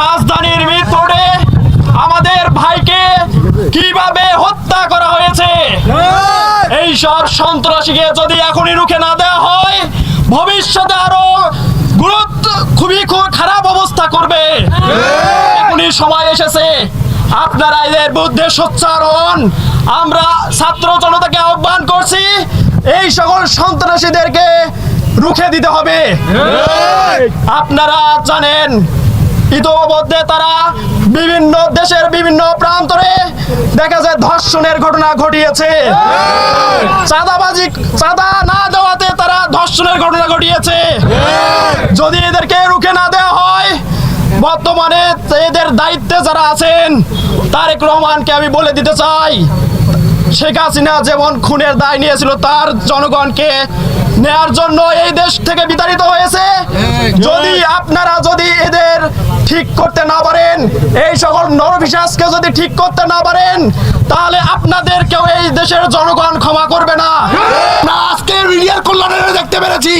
রাজধানীর ভিতরে আমাদের ভাইকে কীভাবে হত্যা করা হয়েছে? এই সব সন্ত্রাসীকে যদি এখনই রুখে না দেওয়া হয়, ভবিষ্যতে আরও গুরুত্ব, খুবই খুব খারাপ অবস্থা করবে। এখনই সময় এসেছে। আপনারা এদের বুদ্ধে সচ্চারণ। আমরা ছাত্র জনতাকে আহ্বান করছি, এই সকল সন্ত্রাসীদেরকে রুখে দিতে হবে। আপনারা জানেন ইতোমধ্যে তারা বিভিন্ন দেশের বিভিন্ন প্রান্তরে দেখা যায় ধর্ষণের ঘটনা ঘটিয়েছে। চাঁদাবাজি চাঁদা না দেওয়াতে তারা ধর্ষণের ঘটনা ঘটিয়েছে। যদি এদেরকে রুখে না দেওয়া হয় বর্তমানে এদের দায়িত্বে যারা আছেন তারেক রহমানকে আমি বলে দিতে চাই শেখ হাসিনা যেমন খুনের দায় নিয়েছিল তার জনগণকে নেয়ার জন্য এই দেশ থেকে বিতাড়িত হয়েছে। যদি আপনারা যদি করতে না পারেন। এই সকল নরবিশ্বাসকে যদি ঠিক করতে না পারেন, তাহলে আপনাদের কেউ এই দেশের জনগণ ক্ষমা করবে না। আজকে মিডিয়ার কল্যাণে দেখতে পেরেছি।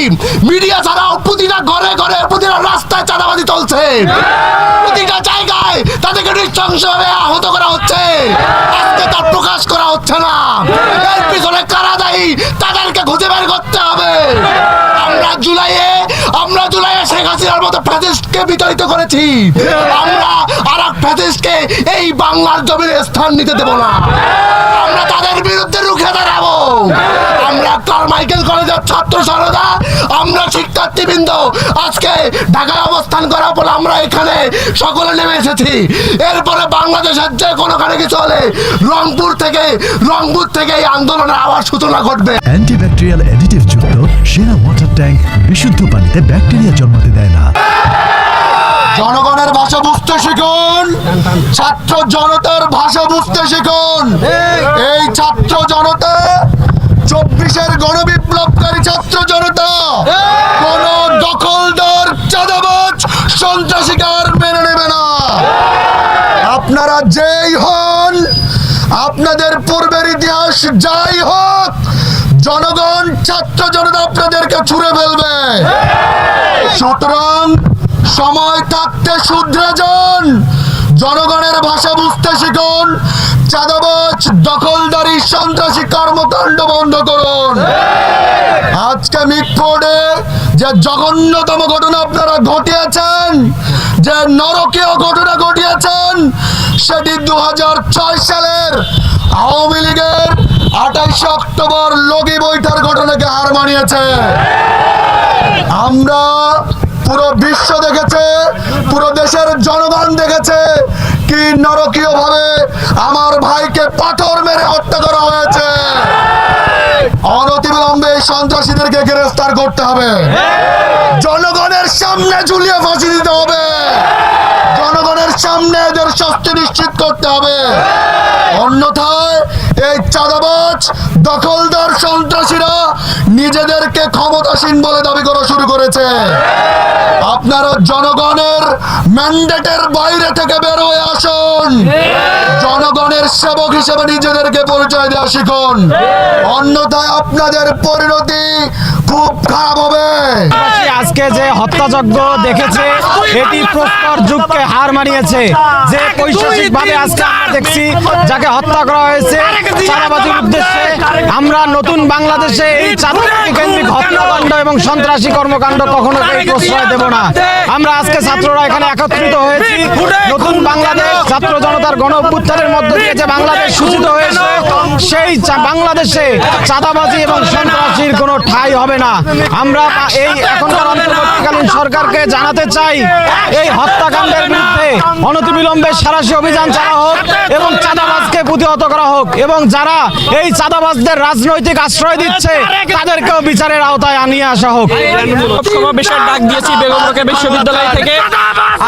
মিডিয়া ছাড়াও প্রতিটা ঘরে ঘরে, প্রতিটা রাস্তায় চাঁদাবাজি চলছে। প্রতিটা জায়গায় তাদেরকে নৃশংসভাবে আহত করা হচ্ছে। শেখ হাসিনার মতো ফ্যাসিস্টকে বিতাড়িত করেছি। আমরা আর এক ফ্যাসিস্টকে এই বাংলার জমিনে স্থান নিতে দেব না। আমরা তাদের বিরুদ্ধে রুখে দাঁড়াবো। আমরা কারমাইকেল কলেজের ছাত্র সরদা আমরা শিক্ষার্থীবৃন্দ। আজকে ঢাকায় অবস্থান করার পর আমরা এখানে সকলে নেমে এসেছি। এরপরে বাংলাদেশের যে কোনোখানে কিছু হলে রংপুর থেকে রংপুর থেকে এই আন্দোলনের আবার সূচনা ঘটবে। অ্যান্টিব্যাকটেরিয়াল অ্যাডিটিভ যুক্ত সেরা ওয়াটার ট্যাঙ্ক বিশুদ্ধ পানিতে ব্যাকটেরিয়া জন্মাতে দেয় না। জনগণের ভাষা বুঝতে শিখুন। ছাত্র জনতার ভাষা বুঝতে শিখুন। এই ছাত্র জনতা, চব্বিশের গণবিপ্লবকারী ছাত্র জনতা, কোন দখলদার চাঁদাবাজ, সন্ত্রাসিকার মেনে নেবে না। আপনারা যেই হন, আপনাদের পূর্বের ইতিহাস যাই হোক, জনগণ, ছাত্র জনতা আপনাদেরকে ছুড়ে ফেলবে। সুতরাং সময় থাকতে শুধরে যান। জনগণের ভাষা বুঝতে শিখুন। চাঁদাবাজ, দখলদারি, সন্ত্রাসী কর্মকাণ্ড বন্ধ করুন। আজকে মিটফোর্ডে যে জঘন্যতম ঘটনা আপনারা ঘটিয়েছেন, যে নরকীয় ঘটনা ঘটিয়েছেন, সেটি দু হাজার ছয় সালের আওয়ামী লীগের আঠাইশে অক্টোবর লগি বৈঠার ঘটনাকে হার মানিয়েছে। আমরা পুরো বিশ্ব দেখেছে, পুরো দেশের জনগণ দেখেছে কি নরকীয় ভাবে আমার ভাইকে পাথর মেরে হত্যা করা হয়েছে। অনতিবিলম্বে সন্ত্রাসীদেরকে গ্রেফতার করতে হবে। জনগণের সামনে ঝুলিয়ে ফাঁসি দিতে হবে। জনগণের সামনে এদের শাস্তি নিশ্চিত করতে হবে। অন্যথায় এই চাঁদাবাজ দখলদার সন্ত্রাসীরা নিজেদেরকে ক্ষমতাসীন বলে দাবি করা শুরু করেছে। আপনারা জনগণের ম্যান্ডেটের বাইরে থেকে বের হয়ে আসুন। জনগণের সেবক হিসেবে নিজেদেরকে পরিচয় দেওয়া শিখুন। অন্যথায় আপনাদের পরিণতি খুব খারাপ হবে। আজকে যে হত্যাযজ্ঞ দেখেছে এটি প্রস্তর যুগকে হার মানিয়েছে। যে পৈশাচিক ভাবে আজকে আমরা দেখছি যাকে হত্যা করা হয়েছে চাঁদাবাজির উদ্দেশ্যে আমরা নতুন বাংলাদেশে এই কেন্দ্রিক হত্যাকাণ্ড এবং সন্ত্রাসী কর্মকাণ্ড কখনো প্রশ্রয় দেব না। আমরা আজকে ছাত্ররা এখানে একত্রিত হয়েছি। নতুন বাংলাদেশ ছাত্র জনতার গণ অভ্যুত্থানের মধ্য দিয়ে যে বাংলাদেশ সূচিত হয়েছে সেই বাংলাদেশে চাঁদাবাজি এবং সন্ত্রাসীর ঠাঁই হবে না? আমরা এই এখনকার অন্তর্বর্তীকালীন সরকারকে জানাতে চাই। এই হত্যাকাণ্ডের বিরুদ্ধে অনতিবিলম্বে সারাশি অভিযান চালা হোক এবং চাঁদাবাজকে প্রতিহত করা হোক এবং যারা এই চাঁদাবাজদের রাজনৈতিক আশ্রয় দিচ্ছে তাদেরকেও বিচারের আওতায় আনিয়ে আসা হোক। সমাবেশের ডাক দিয়েছি বেগম রোকেয়া বিশ্ববিদ্যালয় থেকে।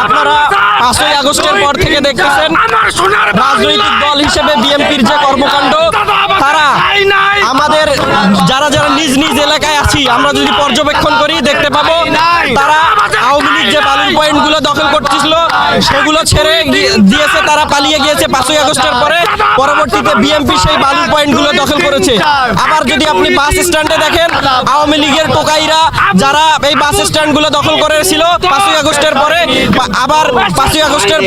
আপনারা পাঁচই আগস্টের পর থেকে দেখতেছেন রাজনৈতিক দল হিসেবে বিএনপির যে কর্মকাণ্ড তারা আমাদের যারা যারা নিজ নিজ এলাকায় আছি। আমরা যদি পর্যবেক্ষণ করি দেখতে পাবো তারা পয়েন্টগুলো দখল করতেছিল সেগুলো ছেড়ে দিয়েছে তারা, পালিয়ে গিয়েছে পাঁচই আগস্টের পরে। পরবর্তীতে বিএমপি সেই বালুর পয়েন্টগুলো দখল করেছে। আবার যদি আপনি বাস স্ট্যান্ডে দেখেন, আওয়ামী লীগের টোকাইরা যারা এই বাস স্ট্যান্ডগুলো দখল করেছিল পাঁচই আগস্টের পরে আবার পাঁচই আগস্টের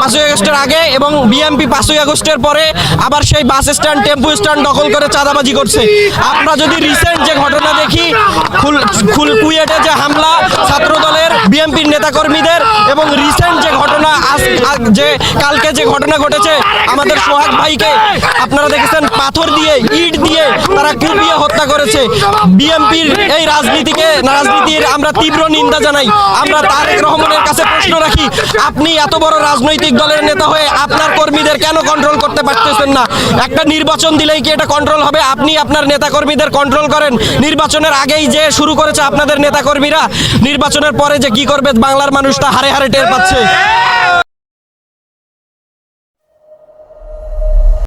পাঁচই আগস্টের আগে এবং বিএমপি পাঁচই আগস্টের পরে আবার সেই বাস স্ট্যান্ড টেম্পু স্ট্যান্ড দখল করে চাঁদাবাজি করছে। আমরা যদি রিসেন্ট যে ঘটনা দেখি কুয়েটে যে হামলা ছাত্র দলের বিএনপির নেতাকর্মীদের এবং রিসেন্ট যে ঘটনা, আজ যে, কালকে যে ঘটনা ঘটেছে, আমাদের সোহাগ ভাইকে আপনারা দেখেছেন, পাথর দিয়ে, ইট দিয়ে তারা কুপিয়ে হত্যা করেছে। বিএনপির এই রাজনীতিকে, রাজনীতির আমরা তীব্র নিন্দা জানাই। আমরা তারেক রহমানের কাছে প্রশ্ন রাখি, আপনি এত বড় রাজনৈতিক দলের নেতা হয়ে আপনার কর্মীদের কেন কন্ট্রোল করতে পারতেছেন না? একটা নির্বাচন দিলেই কি এটা কন্ট্রোল হবে? আপনি আপনার নেতা কর্মীদের কন্ট্রোল করেন। নির্বাচনের আগেই যে শুরু করেছে আপনাদের নেতা কর্মীরা নির্বাচনের পরে যে কি করবে বাংলার মানুষটা হারে হারে টের পাচ্ছে।